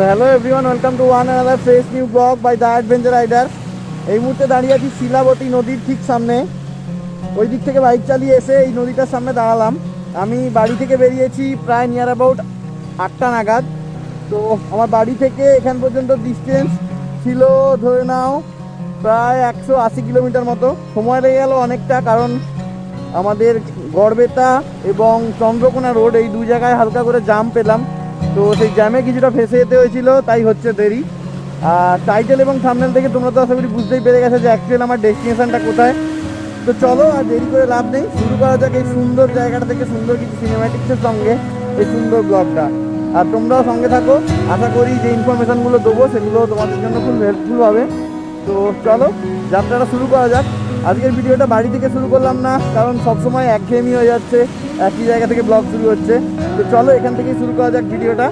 তো hello everyone welcome to one another fresh new blog by the adventure rider এই মুহূর্তে দাঁড়িয়ে আছি শিলাবতী নদীর ঠিক সামনে। ওই দিক থেকে বাইক চালিয়ে এসে এই নদীটার সামনে দাঁড়ালাম। আমি বাড়ি থেকে বেরিয়েছি প্রায় নিয়ার অ্যাবাউট আটটা নাগাদ। তো আমার বাড়ি থেকে এখান পর্যন্ত ডিস্টেন্স ছিল, ধরে নাও, প্রায় একশো আশি কিলোমিটার মতো। সময় লেগে গেল অনেকটা, কারণ আমাদের গড়বেতা এবং চন্দ্রকোনা রোড এই দু জায়গায় হালকা করে জাম পেলাম। তো সেই জ্যামে কিছুটা ফেসে যেতে হয়েছিল, তাই হচ্ছে দেরি। আর টাইটেল এবং থামনেল থেকে তোমরা তো আশা করি বুঝতেই পেরে গেছে যে অ্যাকচুয়াল আমার ডেস্টিনেশনটা কোথায়। তো চলো আর দেরি করে লাভ নেই, শুরু করা যাক এই সুন্দর জায়গাটা থেকে সুন্দর কিছু সিনেম্যাটিক্সের সঙ্গে, এই সুন্দর ব্লগটা আর তোমরাও সঙ্গে থাকো, আশা করি যে ইনফরমেশানগুলো দেবো সেগুলো তোমাদের জন্য খুব হেল্পফুল হবে। তো চলো, যাত্রাটা শুরু করা যাক। আজকের ভিডিওটা বাড়ি থেকে শুরু করলাম না, কারণ সবসময় একঘেয়েমি হয়ে যাচ্ছে। একই জায়গা থেকে ব্লগ শুরু হচ্ছে। তো চলো এখান থেকেই শুরু করা যাক ভিডিওটা।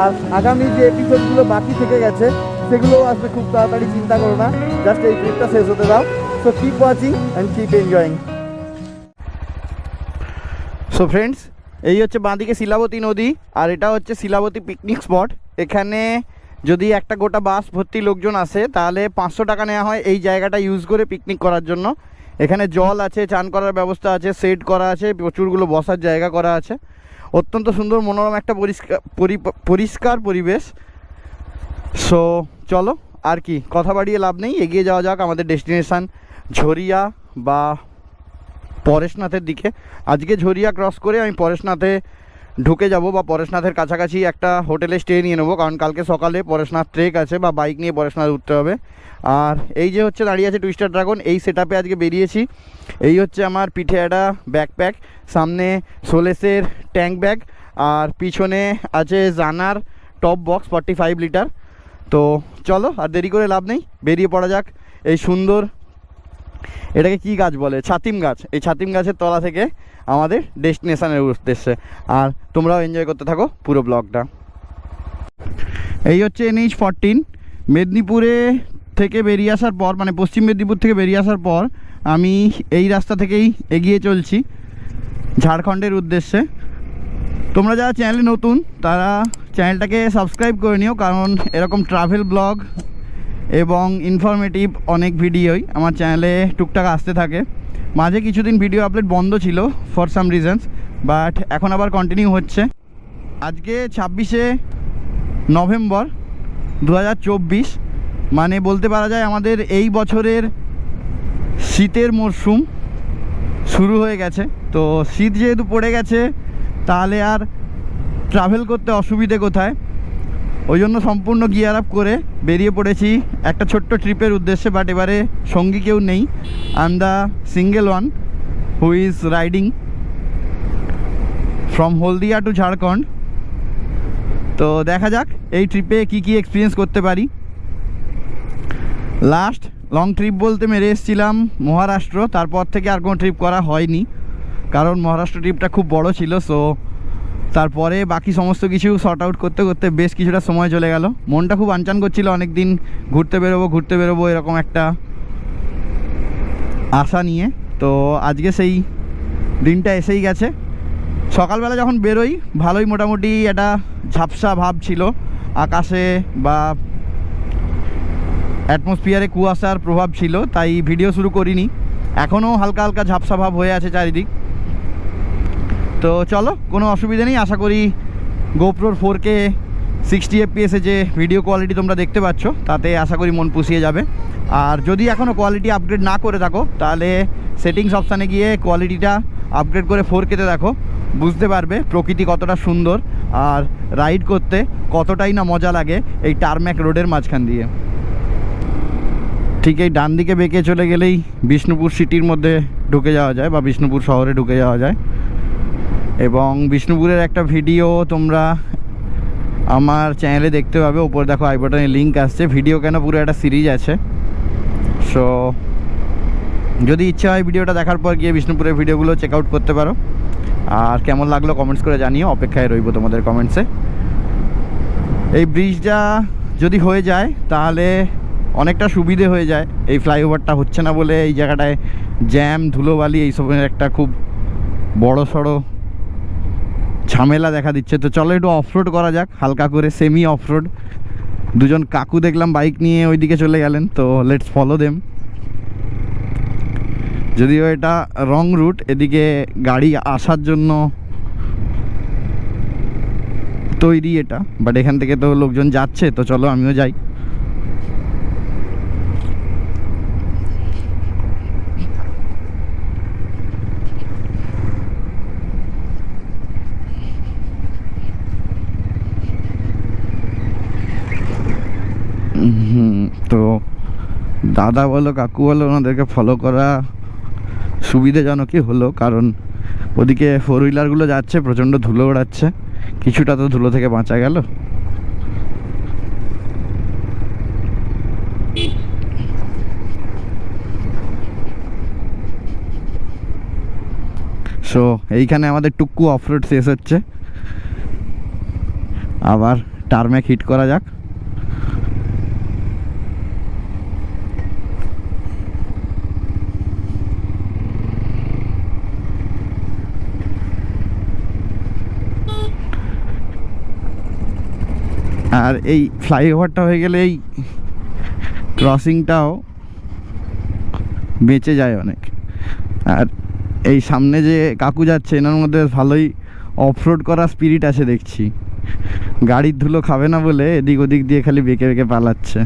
আর আগামী যে এপিসোডগুলো বাকি থেকে গেছে, সেগুলোও আসবে খুব তাড়াতাড়ি, চিন্তা করো না। জাস্ট এই ট্রিপটা শেষ হতে দাও। So keep watching and keep enjoying so friends এই হচ্ছে বাঁদিকে শিলাবতী নদী, আর এটা হচ্ছে শিলাবতী পিকনিক স্পট এখানে যদি একটা গোটা বাস ভর্তি লোকজন আসে, তাহলে পাঁচশো টাকা নেওয়া হয় এই জায়গাটা ইউজ করে পিকনিক করার জন্য। এখানে জল আছে, চান করার ব্যবস্থা আছে, সেট করা আছে, প্রচুরগুলো বসার জায়গা করা আছে। অত্যন্ত সুন্দর, মনোরম একটা পরিষ্কার, পরি- পরিষ্কার পরিবেশ। সো চলো, আর কি, কথা বাড়িয়ে লাভ নেই, এগিয়ে যাওয়া যাক আমাদের ডেস্টিনেশান ঝরিয়া বা পরেশনাথের দিকে। আজকে ঝরিয়া ক্রস করে আমি পরেশনাথে ঢুকে যাব বা পরেশনাথের কাছাকাছি একটা হোটেলে স্টে নিয়ে নেব, কারণ কালকে সকালে পরেশনাথ ট্রেক আছে বা বাইক নিয়ে পরেশনাথ উঠতে হবে। আর এই যে হচ্ছে দাঁড়িয়ে আছে টুইস্টার ড্রাগন এই সেট আজকে বেরিয়েছি। এই হচ্ছে আমার পিঠে একটা ব্যাকপ্যাক সামনে সোলেসের ট্যাঙ্ক ব্যাগ আর পিছনে আছে জানার top box forty five litre তো চলো, আর দেরি করে লাভ নেই, বেরিয়ে পড়া যাক। এই সুন্দর, এটাকে কি গাছ বলে? ছাতিম গাছ। এই ছাতিম গাছের তলা থেকে আমাদের ডেস্টিনেশানের উদ্দেশ্যে। আর তোমরাও এনজয় করতে থাকো পুরো ব্লগটা এই হচ্ছে এনএইচ ফরটিন মেদিনীপুরে থেকে বেরিয়ে আসার পর মানে পশ্চিম মেদিনীপুর থেকে বেরিয়ে আসার পর, আমি এই রাস্তা থেকেই এগিয়ে চলছি ঝাড়খণ্ডের উদ্দেশ্যে। তোমরা যারা চ্যানেলে নতুন, তারা চ্যানেলটাকে সাবস্ক্রাইব করে নিও, কারণ এরকম ট্রাভেল ব্লগ এবং ইনফরমেটিভ অনেক ভিডিওই আমার চ্যানেলে টুকটাক আসতে থাকে। মাঝে কিছুদিন ভিডিও আপলোড বন্ধ ছিল ফর সাম রিজনস বাট এখন আবার কন্টিনিউ হচ্ছে। আজকে ছাব্বিশে নভেম্বর দু হাজার চব্বিশ। মানে বলতে পারা যায় আমাদের এই বছরের শীতের মরশুম শুরু হয়ে গেছে। তো শীত যেহেতু পড়ে গেছে, তাহলে আর ট্রাভেল করতে অসুবিধে কোথায়? ওই জন্য সম্পূর্ণ গিয়ার আপ করে বেরিয়ে পড়েছি একটা ছোট্ট ট্রিপের উদ্দেশ্যে বাট এবারে সঙ্গী কেউ নেই। I the single one who is riding from Haldia to Jharkhand. তো দেখা যাক এই ট্রিপে কি কি এক্সপিরিয়েন্স করতে পারি। লাস্ট লং ট্রিপ বলতে মেরে এসেছিলাম মহারাষ্ট্র, তারপর থেকে আর কোনো ট্রিপ করা হয়নি। কারণ মহারাষ্ট্র ট্রিপটা খুব বড় ছিল সো তারপরে বাকি সমস্ত কিছু শর্ট আউট করতে করতে বেশ কিছুটা সময় চলে গেল। মনটা খুব আনচান করছিল অনেক দিন ঘুরতে বেরোবো ঘুরতে বেরোবো, এরকম একটা আশা নিয়ে। তো আজকে সেই দিনটা এসেই গেছে। সকালবেলা যখন বেরোই, ভালোই মোটামুটি একটা ঝাপসা ভাব ছিল। আকাশে বা অ্যাটমসফিয়ারে কুয়াশার প্রভাব ছিল, তাই ভিডিও শুরু করিনি। এখনও হালকা হালকা ঝাপসা ভাব হয়ে আছে চারিদিক। তো চলো, কোনো অসুবিধা নেই, আশা করি গোপ্রোর ফোর কে সিক্সটি এফপিএসে যে ভিডিও কোয়ালিটি তোমরা দেখতে পাচ্ছ, তাতে আশা করি মন পুষিয়ে যাবে। আর যদি এখনও কোয়ালিটি আপগ্রেড না করে থাকো, তাহলে সেটিংস অপশানে গিয়ে কোয়ালিটিটা আপগ্রেড করে ফোর কেতে দেখো। বুঝতে পারবে প্রকৃতি কতটা সুন্দর আর রাইড করতে কতটাই না মজা লাগে এই টারম্যাক রোডের মাঝখান দিয়ে। ঠিক এই ডান দিকে বেঁকে চলে গেলেই বিষ্ণুপুর সিটির মধ্যে ঢুকে যাওয়া যায় বা বিষ্ণুপুর শহরে ঢুকে যাওয়া যায়। এবং বিষ্ণুপুরের একটা ভিডিও তোমরা আমার চ্যানেলে দেখতে পাবে। ওপর দেখো আই বাটনে লিঙ্ক আসছে। ভিডিও কেন পুরো একটা সিরিজ আছে। সো যদি ইচ্ছা হয় ভিডিওটা দেখার পর গিয়ে বিষ্ণুপুরের ভিডিওগুলো চেক আউট করতে পারো। আর কেমন লাগল কমেন্টস করে জানিও। অপেক্ষায় রইব তোমাদের কমেন্টসে এই ব্রিজটা যদি হয়ে যায়, তাহলে অনেকটা সুবিধে হয়ে যায়। এই ফ্লাইওভারটা হচ্ছে না বলে এই জায়গাটায় জ্যাম, ধুলোবালি এইসবের একটা খুব বড় সড়ো ঝামেলা দেখা দিচ্ছে। তো চলো একটু অফরোড করা যাক, হালকা করে সেমি অফরোড দুজন কাকু দেখলাম বাইক নিয়ে ওইদিকে চলে গেলেন, তো লেটস ফলো দেম যদিও এটা রং রুট এদিকে গাড়ি আসার জন্য তৈরি এটা বাট এখান থেকে তো লোকজন যাচ্ছে, তো চলো আমিও যাই হুম, তো দাদা বলো, কাকু বলো, ওনাদেরকে ফলো করা সুবিধাজনকই হলো, কারণ ওদিকে ফোর হুইলারগুলো যাচ্ছে, প্রচণ্ড ধুলো ওড়াচ্ছে, কিছুটা তো ধুলো থেকে বাঁচা গেল। সো এইখানে আমাদের টুকু অফরোড শেষ হচ্ছে। আবার টার্মেক হিট করা যাক। আর এই ফ্লাইওভারটা হয়ে গেলে এই ক্রসিংটাও বেঁচে যায় অনেক। আর এই সামনে যে কাকু যাচ্ছে, এনার মধ্যে ভালোই অফরোড করা স্পিরিট আছে দেখছি। গাড়ির ধুলো খাবে না বলে এদিক ওদিক দিয়ে খালি বেঁকে বেঁকে পালাচ্ছে।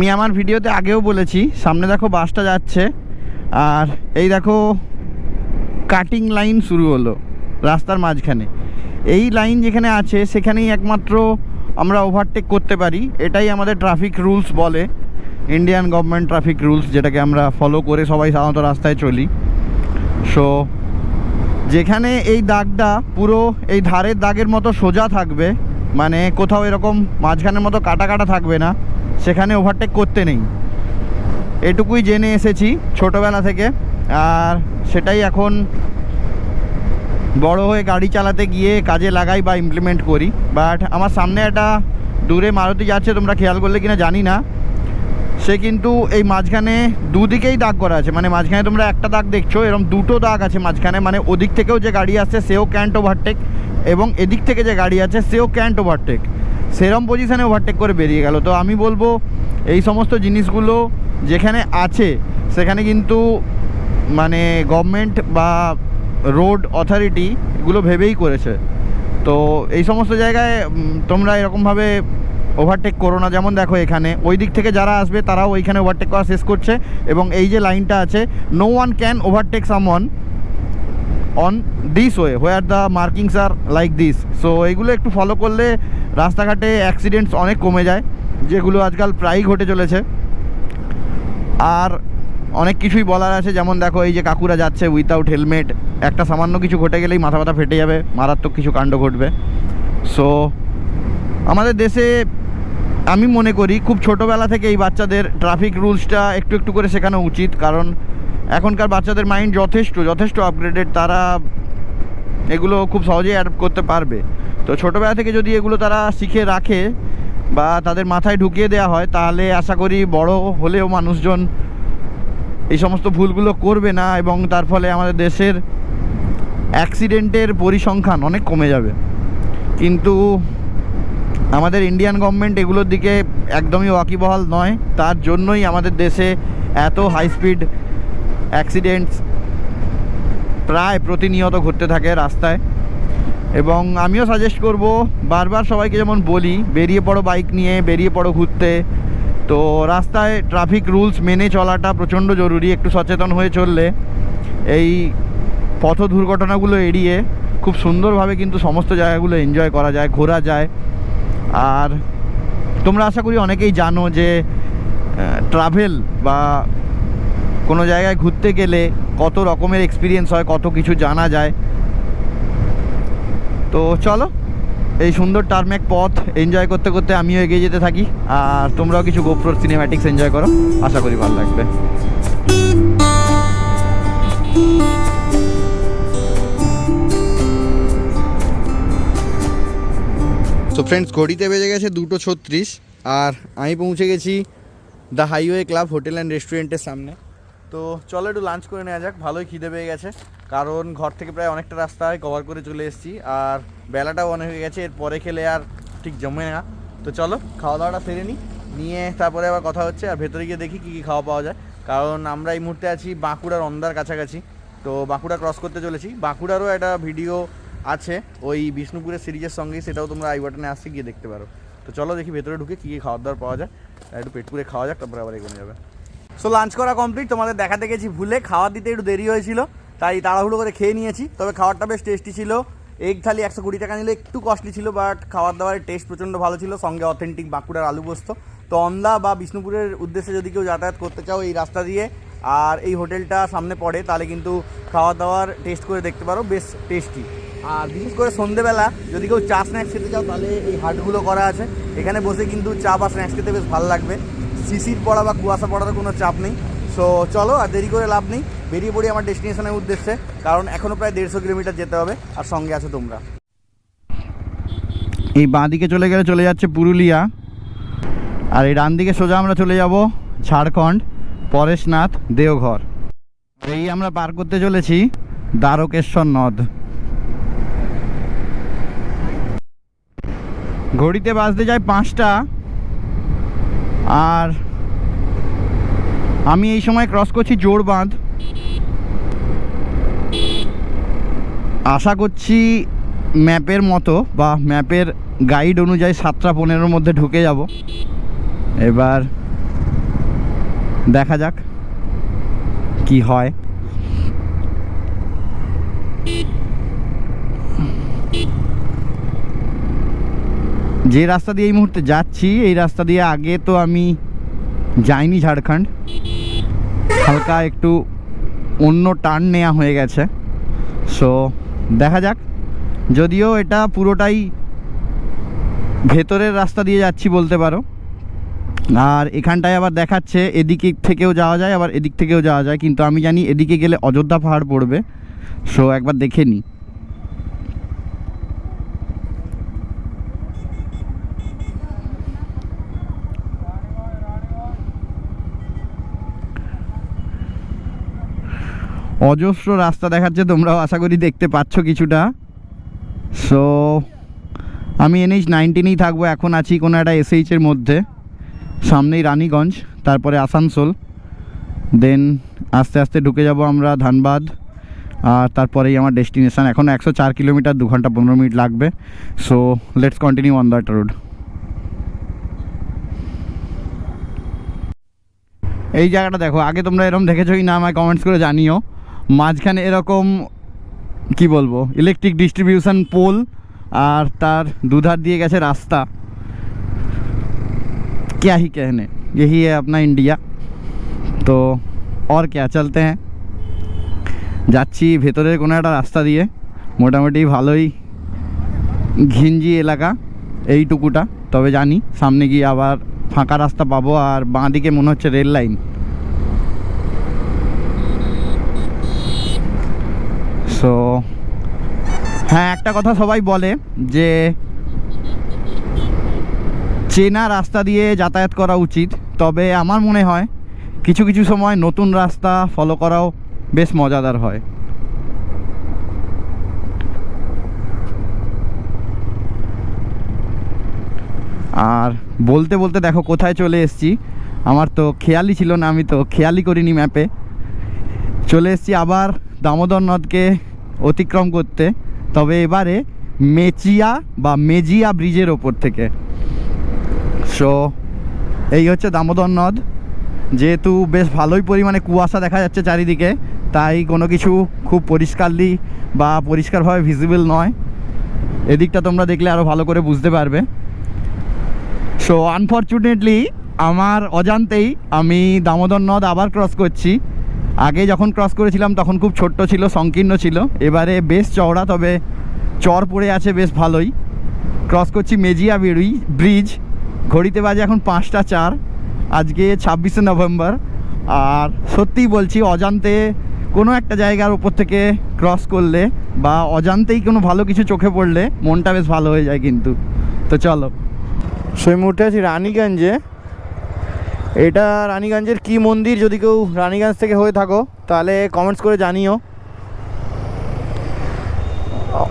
আমি আমার ভিডিওতে আগেও বলেছি, সামনে দেখো বাসটা যাচ্ছে, আর এই দেখো কাটিং লাইন শুরু হলো রাস্তার মাঝখানে। এই লাইন যেখানে আছে, সেখানেই একমাত্র আমরা ওভারটেক করতে পারি। এটাই আমাদের ট্রাফিক রুলস বলে ইন্ডিয়ান গভর্নমেন্ট ট্রাফিক রুলস যেটাকে আমরা ফলো করে সবাই সাধারণত রাস্তায় চলি। সো যেখানে এই দাগটা পুরো এই ধারের দাগের মতো সোজা থাকবে মানে কোথাও এরকম মাঝখানের মতো কাটা কাটা থাকবে না। সেখানে ওভারটেক করতে নেই। এটুকুই জেনে এসেছি ছোটোবেলা থেকে। আর সেটাই এখন বড় হয়ে গাড়ি চালাতে গিয়ে কাজে লাগাই বা ইমপ্লিমেন্ট করি। বাট আমার সামনে একটা দূরে মারুতি যাচ্ছে, তোমরা খেয়াল করলে কিনা জানি না। সে কিন্তু এই মাঝখানে দুদিকেই দাগ করা আছে। মানে মাঝখানে তোমরা একটা দাগ দেখছ এরকম দুটো দাগ আছে মাঝখানে। মানে ওদিক থেকেও যে গাড়ি আসছে, সেও ক্যান্ট ওভারটেক এবং এদিক থেকে যে গাড়ি আছে, সেও ক্যান্ট ওভারটেক সেরম পজিশানে ওভারটেক করে বেরিয়ে গেল। তো আমি বলব, এই সমস্ত জিনিসগুলো যেখানে আছে, সেখানে কিন্তু মানে গভর্নমেন্ট বা রোড অথরিটি এগুলো ভেবেই করেছে। তো এই সমস্ত জায়গায় তোমরা এরকমভাবে ওভারটেক করো না। যেমন দেখো এখানে, ওই দিক থেকে যারা আসবে, তারাও ওইখানে ওভারটেক করা শেষ করছে। এবং এই যে লাইনটা আছে no one can overtake someone on this way where the markings are like this so এইগুলো একটু ফলো করলে রাস্তাঘাটে অ্যাক্সিডেন্টস অনেক কমে যায়, যেগুলো আজকাল প্রায়ই ঘটে চলেছে। আর অনেক কিছুই বলার আছে, যেমন দেখো এই যে কাকুরা যাচ্ছে উইথাউট হেলমেট একটা সামান্য কিছু ঘটে গেলেই মাথা ব্যথা ফেটে যাবে, মারাত্মক কিছু কাণ্ড ঘটবে। সো আমাদের দেশে আমি মনে করি খুব ছোটোবেলা থেকে এই বাচ্চাদের ট্রাফিক রুলসটা একটু একটু করে শেখানো উচিত, কারণ এখনকার বাচ্চাদের মাইন্ড যথেষ্ট যথেষ্ট আপগ্রেডেড তারা এগুলো খুব সহজেই অ্যাডপ্ট করতে পারবে। তো ছোটোবেলা থেকে যদি এগুলো তারা শিখে রাখে বা তাদের মাথায় ঢুকিয়ে দেওয়া হয়, তাহলে আশা করি বড় হলেও মানুষজন এই সমস্ত ভুলগুলো করবে না এবং তার ফলে আমাদের দেশের অ্যাক্সিডেন্টের পরিসংখ্যান অনেক কমে যাবে। কিন্তু আমাদের ইন্ডিয়ান গভর্নমেন্ট এগুলোর দিকে একদমই ওয়াকিবহাল নয়। তার জন্যই আমাদের দেশে এত হাই স্পিড অ্যাক্সিডেন্টস প্রায় প্রতিনিয়ত ঘটতে থাকে রাস্তায়। এবং আমিও সাজেস্ট করব, বারবার সবাইকে যেমন বলি, বেরিয়ে পড়ো বাইক নিয়ে, বেরিয়ে পড়ো ঘুরতে। তো রাস্তায় ট্রাফিক রুলস মেনে চলাটা প্রচণ্ড জরুরি, একটু সচেতন হয়ে চললে। এই পথ দুর্ঘটনাগুলো এড়িয়ে খুব সুন্দরভাবে কিন্তু সমস্ত জায়গাগুলো এনজয় করা যায়, ঘোরা যায়। আর তোমরা আশা করি অনেকেই জানো যে ট্রাভেল বা কোনো জায়গায় ঘুরতে গেলে কত রকমের এক্সপিরিয়েন্স হয়, কত কিছু জানা যায়। তো চলো, এই সুন্দর টার্মেক পথ এনজয় করতে করতে আমিও এগিয়ে যেতে থাকি। আর তোমরাও কিছু গোপ্রোর সিনেম্যাটিক্স এনজয় করো, আশা করি ভালো লাগবে। তো ফ্রেন্ডস ঘড়িতে বেজে গেছে দুটো ছত্রিশ, আর আমি পৌঁছে গেছি the highway club hotel and রেস্টুরেন্টের সামনে। তো চলো একটু লাঞ্চ করে নেওয়া যাক। ভালোই খিদে পেয়ে গেছে। কারণ ঘর থেকে প্রায় অনেকটা রাস্তা কভার করে চলে এসেছি। আর বেলাটাও অনেক হয়ে গেছে। এরপরে খেলে আর ঠিক জমে না। তো চলো খাওয়া দাওয়াটা সেরে নিই নিয়ে তারপরে আবার কথা হচ্ছে। আর ভেতরে গিয়ে দেখি কী কী খাওয়া পাওয়া যায়। কারণ আমরা এই মুহূর্তে আছি বাঁকুড়ার অন্দার কাছাকাছি। তো বাঁকুড়া ক্রস করতে চলেছি। বাঁকুড়ারও একটা ভিডিও আছে। ওই বিষ্ণুপুরের সিরিজের সঙ্গেই। সেটাও তোমরা আই বাটনে আসছে, গিয়ে দেখতে পারো। তো চলো দেখি ভেতরে ঢুকে কী কী খাওয়ার দাওয়ার পাওয়া যায়। একটু পেট পুরে খাওয়া যাক, তারপরে আবার এগোনো যাবে। সো লাঞ্চ করা কমপ্লিট তোমাদের দেখাতে গেছি ভুলে। খাওয়ার দিতে একটু দেরি হয়েছিল, তাই তাড়াহুড়ো করে খেয়ে নিয়েছি। তবে খাবারটা বেশ টেস্টি ছিল। এগ থালি একশো কুড়ি টাকা নিলে একটু কস্টলি ছিল বাট খাবার দাবারের টেস্ট প্রচণ্ড ভালো ছিল। সঙ্গে অথেন্টিক বাঁকুড়ার আলু পোস্ত। তো, অন্দা বা বিষ্ণুপুরের উদ্দেশ্যে যদি কেউ যাতায়াত করতে চাও এই রাস্তা দিয়ে, আর এই হোটেলটা সামনে পড়ে, তাহলে কিন্তু খাওয়া দাওয়ার টেস্ট করে দেখতে পারো। বেশ টেস্টি আর বিশেষ করে সন্ধেবেলা, যদি কেউ চা স্ন্যাক্স খেতে চাও, তাহলে এই হাটগুলো করা আছে। এখানে বসে কিন্তু চা বা স্ন্যাক্স খেতে বেশ ভালো লাগবে। শিশির পড়া বা কুয়াশা পড়ার কোনো চাপ নেই। সো চলো আর দেরি করে লাভ নেই। বেরিয়ে পড়ি আমার ডেস্টিনেশনের উদ্দেশ্যে, কারণ এখনও প্রায় দেড়শো কিলোমিটার যেতে হবে, আর সঙ্গে আছো তোমরা। এই বাঁ দিকে চলে গেলে চলে যাচ্ছে পুরুলিয়া। আর এই ডান দিকে সোজা আমরা চলে যাব ঝাড়খণ্ড, পরেশনাথ, দেওঘর। এই আমরা পার করতে চলেছি দ্বারকেশ্বর নদ। ঘড়িতে বাজতে যায় পাঁচটা। আর আমি এই সময় ক্রস করছি জোর বাঁধ। আশা করছি ম্যাপের মতো বা ম্যাপের গাইড অনুযায়ী সাতটা পনেরোর মধ্যে ঢুকে যাব। এবার দেখা যাক কি হয়। যে রাস্তা দিয়ে এই মুহূর্তে যাচ্ছি, এই রাস্তা দিয়ে আগে তো আমি যাইনি ঝাড়খণ্ড। হালকা একটু অন্য টার্ন নেওয়া হয়ে গেছে। সো দেখা যাক। যদিও এটা পুরোটাই ভেতরের রাস্তা দিয়ে যাচ্ছি বলতে পারো। আর এখানটায় আবার দেখাচ্ছে, এদিকে থেকেও যাওয়া যায়, আবার এদিক থেকেও যাওয়া যায়। কিন্তু আমি জানি এদিকে গেলে অযোধ্যা পাহাড় পড়বে। সো একবার দেখে নিই অজস্র রাস্তা দেখাচ্ছে, তোমরাও আশা করি দেখতে পাচ্ছ কিছুটা। সো আমি এনএইচ নাইনটিনেই থাকব, এখন আছি কোনো একটা এসএইচের মধ্যে। সামনেই রানীগঞ্জ, তারপরে আসানসোল। দেন আস্তে আস্তে ঢুকে যাব আমরা ধানবাদ, আর তারপরেই আমার ডেস্টিনেশন এখন একশো চার কিলোমিটার, দু ঘণ্টা পনেরো মিনিট লাগবে। So let's continue on that road এই জায়গাটা দেখো, আগে তোমরা এরকম দেখেছ কি না, আমায় কমেন্টস করে জানিও। মাঝখানে এরকম কি বলবো ইলেকট্রিক ডিস্ট্রিবিউশন পোল আর তার দুধার দিয়ে গেছে রাস্তা क्या ही कहने यही है अपना इंडिया তো और क्या চলতে হ্যাঁ যাচ্ছি ভেতরের কোনো একটা রাস্তা দিয়ে মোটামুটি ভালোই ঘিঞ্জি এলাকা এইটুকুটা তবে জানি সামনে গিয়ে আবার ফাঁকা রাস্তা পাবো আর বাঁ দিকে মনে হচ্ছে রেল লাইন হ্যাঁ একটা কথা সবাই বলে যে চেনা রাস্তা দিয়ে যাতায়াত করা উচিত। তবে আমার মনে হয় কিছু কিছু সময় নতুন রাস্তা ফলো করাও বেশ মজাদার হয়। আর বলতে বলতে দেখো কোথায় চলে এসেছি। আমার তো খেয়ালই ছিল না, আমি তো খেয়ালই করিনি ম্যাপে চলে এসেছি আবার দামোদর নদকে অতিক্রম করতে। তবে এবারে মেচিয়া বা মেজিয়া ব্রিজের ওপর থেকে। সো এই হচ্ছে দামোদর নদ। যেহেতু বেশ ভালোই পরিমাণে কুয়াশা দেখা যাচ্ছে চারিদিকে, তাই কোনো কিছু খুব পরিষ্কারলি বা পরিষ্কারভাবে ভিজিবল নয়। এদিকটা তোমরা দেখলে আরও ভালো করে বুঝতে পারবে। সো আনফর্চুনেটলি আমার অজান্তেই আমি দামোদর নদ আবার ক্রস করছি। আগে যখন ক্রস করেছিলাম, তখন খুব ছোট্ট ছিল, সংকীর্ণ ছিল। এবারে বেশ চওড়া, তবে চর পড়ে আছে বেশ ভালোই। ক্রস করছি মেজিয়া বেরুই ব্রিজ ঘড়িতে বাজে এখন পাঁচটা চার, আজকে ছাব্বিশে নভেম্বর। আর সত্যিই বলছি, অজান্তে কোনো একটা জায়গার ওপর থেকে ক্রস করলে বা অজান্তেই কোনো ভালো কিছু চোখে পড়লে মনটা বেশ ভালো হয়ে যায় কিন্তু। তো চলো। সেই মুহূর্তে আছি রানীগঞ্জে। এটা রানীগঞ্জের কি মন্দির? যদি কেউ রানীগঞ্জ থেকে হয়ে থাকো, তাহলে কমেন্টস করে জানিও।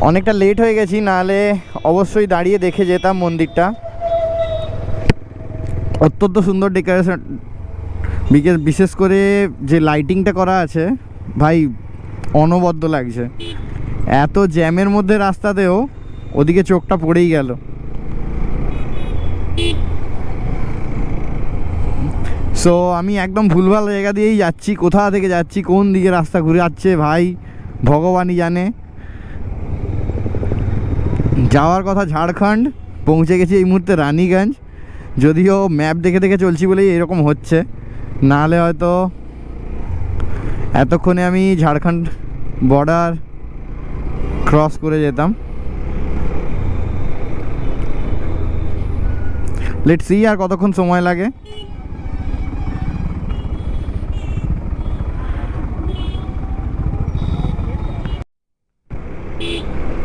অনেকটা লেট হয়ে গেছি, নাহলে অবশ্যই দাঁড়িয়ে দেখে যেতাম মন্দিরটা। অত্যন্ত সুন্দর ডেকোরেশন বিশেষ করে যে লাইটিংটা করা আছে, ভাই, অনবদ্য লাগছে। এত জ্যামের মধ্যে রাস্তাতেও ওদিকে চোখটা পড়েই গেল। সো আমি একদম ভুলভাল জায়গা দিয়েই যাচ্ছি। কোথা থেকে যাচ্ছি? কোন দিকে রাস্তা ঘুরে যাচ্ছে? ভাই, ভগবানই জানে। যাওয়ার কথা ঝাড়খণ্ড, পৌঁছে গেছি এই মুহূর্তে রানীগঞ্জ। যদিও ম্যাপ দেখে দেখে চলছি বলেই এরকম হচ্ছে। নাহলে হয়তো এতক্ষণে আমি ঝাড়খণ্ড বর্ডার ক্রস করে যেতাম। লেট সি আর কতক্ষণ সময় লাগে।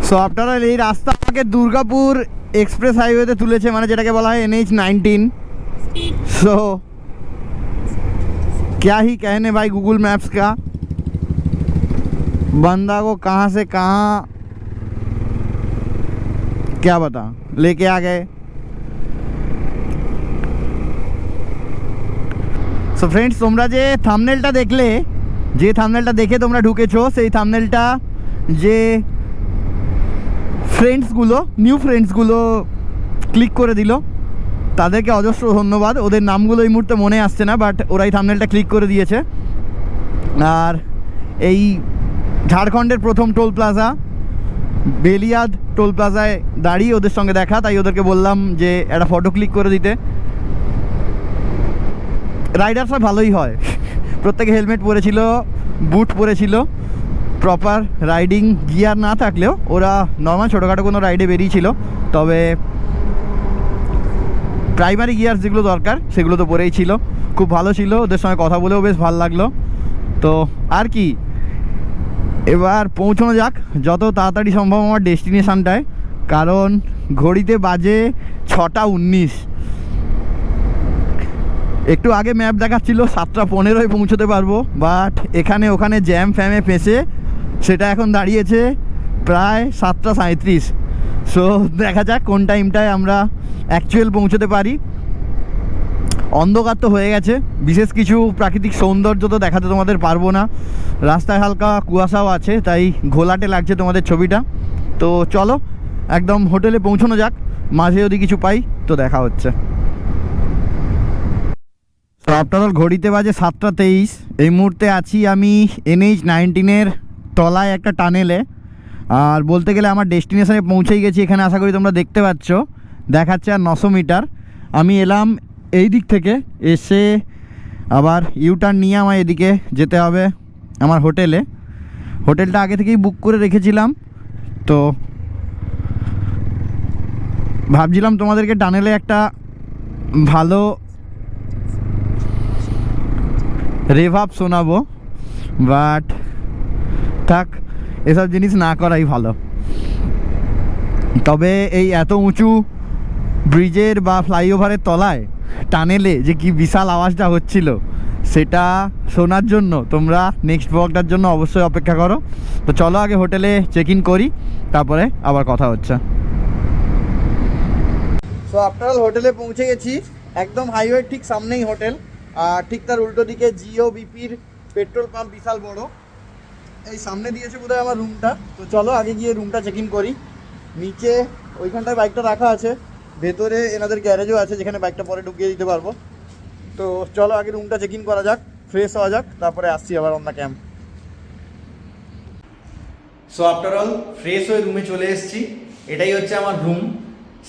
সো আপনারা এই রাস্তা আমাকে দুর্গাপুর এক্সপ্রেস হাইওয়েতে তুলেছে মানে যেটাকে বলা হয় এনএইচ नाइनटीन सो क्या ही कहने भाई गूगल मैप्स का बंदा को कहाँ से कहाँ क्या बता लेके आ गए সো ফ্রেন্ডস তোমরা যে থামনেলটা দেখলে যে থামনেলটা দেখে তোমরা ঢুকেছো সেই থামনেলটা যে ফ্রেন্ডসগুলো নিউ ফ্রেন্ডসগুলো ক্লিক করে দিল। তাদেরকে অজস্র ধন্যবাদ। ওদের নামগুলো এই মুহূর্তে মনে আসছে না বাট ওরাই থামনেলটা ক্লিক করে দিয়েছে। আর এই ঝাড়খণ্ডের প্রথম টোল প্লাজা, বেলিয়াদ টোল প্লাজায় দাঁড়িয়ে ওদের সঙ্গে দেখা। তাই ওদেরকে বললাম যে, একটা ফটো ক্লিক করে দিতে। রাইডার সব ভালোই হয়। প্রত্যেকে হেলমেট পরেছিল, বুট পরেছিল। প্রপার রাইডিং গিয়ার না থাকলেও ওরা নর্মাল ছোটোখাটো কোনো রাইডে বেরিয়েছিল। তবে প্রাইমারি গিয়ার যেগুলো দরকার, সেগুলো তো পরেই ছিল। খুব ভালো ছিল, ওদের সঙ্গে কথা বলেও বেশ ভালো লাগল। তো আর কি, এবার পৌঁছানো যাক, যত তাড়াতাড়ি সম্ভব আমার ডেস্টিনেশানটায়। কারণ ঘড়িতে বাজে ছটা উনিশ। একটু আগে ম্যাপ দেখাচ্ছিল, সাতটা পনেরোয় পৌঁছতে পারব বাট এখানে ওখানে জ্যাম ফ্যামে ফেঁসে সেটা এখন দাঁড়িয়েছে প্রায় সাতটা সাঁত্রিশ সো দেখা যাক কোন টাইমটায় আমরা অ্যাকচুয়াল পৌঁছতে পারি। অন্ধকার তো হয়ে গেছে। বিশেষ কিছু প্রাকৃতিক সৌন্দর্য তো দেখাতে তোমাদের পারব না। রাস্তায় হালকা কুয়াশাও আছে, তাই ঘোলাটে লাগছে তোমাদের ছবিটা। তো চলো, একদম হোটেলে পৌঁছানো যাক। মাঝে যদি কিছু পাই, তো দেখা হচ্ছে। তো ঘড়িতে বাজে সাতটা তেইশ। এই মুহূর্তে আছি আমি এনএইচ নাইনটিনের তলায় একটা টানেলে। আর বলতে গেলে আমার ডেস্টিনেশনে পৌঁছেই গেছি, এখানে আশা করি তোমরা দেখতে পাচ্ছ। দেখাচ্ছে আর নশো মিটার। আমি এলাম এই দিক থেকে, এসে আবার ইউটার্ন নিয়ে আমার এদিকে যেতে হবে আমার হোটেলে। হোটেলটা আগে থেকেই বুক করে রেখেছিলাম, তো ভাবছিলাম তোমাদেরকে টানেলে একটা ভালো রেভাব শোনাবো বাট থাক, এসব জিনিস না করাই ভালো। তবে এই এত উঁচু ব্রিজের বা ফ্লাইওভারের তলায় টানেলে যে কি বিশাল আওয়াজটা হচ্ছিল, সেটা শোনার জন্য তোমরা নেক্সট ব্লগটার জন্য অবশ্যই অপেক্ষা করো। তো চলো আগে হোটেলে চেক ইন করি, তারপরে আবার কথা হচ্ছে। তো আপনারা হোটেলে পৌঁছে গেছি, একদম হাইওয়ে ঠিক সামনেই হোটেল, আর ঠিক তার উল্টো দিকে জিও বিপির পেট্রোল পাম্প বিশাল বড়। এই সামনে দিয়েছে বোধহয় আমার রুমটা তো চলো আগে গিয়ে রুমটা চেক ইন করি। নিচে ওইখানটায় বাইকটা রাখা আছে। ভেতরে এনাদের গ্যারেজও আছে, যেখানে বাইকটা পরে ঢুকিয়ে দিতে পারব। তো চলো আগে রুমটা চেক ইন করা যাক ফ্রেশ হওয়া যাক, তারপরে আসছি আবার অন্য camp so after all fresh হয়ে রুমে চলে এসেছি। এটাই হচ্ছে আমার রুম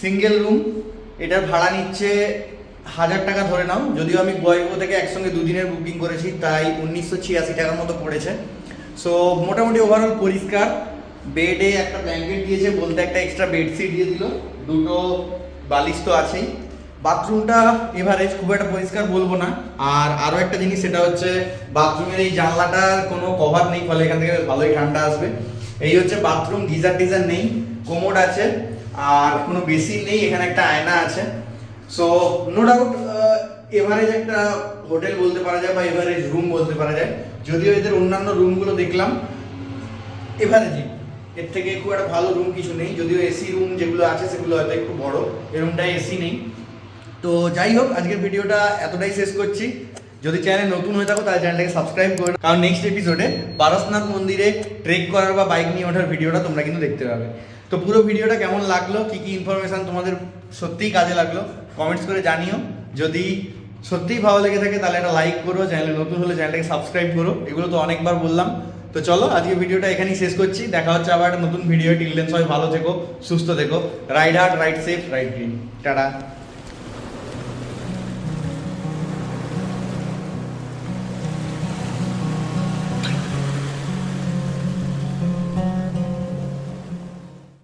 সিঙ্গেল রুম এটার ভাড়া নিচ্ছে হাজার টাকা ধরে নাও। যদিও আমি গোয়াইগো থেকে একসঙ্গে দুদিনের বুকিং করেছি, তাই উনিশশো ছিয়াশি টাকার মতো পড়েছে। সো মোটামুটি ওভারঅল পরিষ্কার। বেডে একটা ব্ল্যাঙ্কেট দিয়েছে, বলতে একটা এক্সট্রা বেডশিট দিয়ে দিল। দুটো বালিশ তো আছেই। বাথরুমটা এভারেজ, খুব একটা পরিষ্কার বলব না। আর আরও একটা জিনিস, সেটা হচ্ছে বাথরুমের এই জানলাটার কোনো কভার নেই, ফলে এখান থেকে ভালোই ঠান্ডা আসবে। এই হচ্ছে বাথরুম গিজার টিজার নেই কোমোড আছে, আর কোনো বেসিন নেই, এখানে একটা আয়না আছে। সো নো ডাউট এভারেজ একটা হোটেল বলতে পারা যায় বা এভারেজ রুম বলতে পারা যায়। যদিও এদের অন্যান্য রুমগুলো দেখলাম এভারেজই এর থেকে খুব একটা ভালো রুম কিছু নেই, যদিও এসি রুম যেগুলো আছে সেগুলো হয়তো একটু বড় এই এসি নেই। তো যাই হোক, আজকের ভিডিওটা এতটাই শেষ করছি। যদি চ্যানেল নতুন হয়ে থাকো, তাহলে চ্যানেলটাকে সাবস্ক্রাইব করে। কারণ নেক্সট এপিসোডে পারসনাথ মন্দিরে ট্রেক করার বা বাইক নিয়ে ওঠার ভিডিওটা তোমরা কিন্তু দেখতে পাবে। তো পুরো ভিডিওটা কেমন লাগল? কি কি ইনফরমেশন তোমাদের সত্যিই কাজে লাগল? কমেন্টস করে জানিও। যদি সত্যিই ভালো লেগে থাকে, তাহলে একটা লাইক করো চ্যানেলে নতুন হলে চ্যানেলটাকে সাবস্ক্রাইব করো। এগুলো তো অনেকবার বললাম। তো চলো, আজকে ভিডিওটা এখানেই শেষ করছি। দেখা হচ্ছে আবার একটা নতুন ভিডিও টিলডেন সবাই ভালো থেকো, সুস্থ থেকো। Ride heart ride safe ride green tata.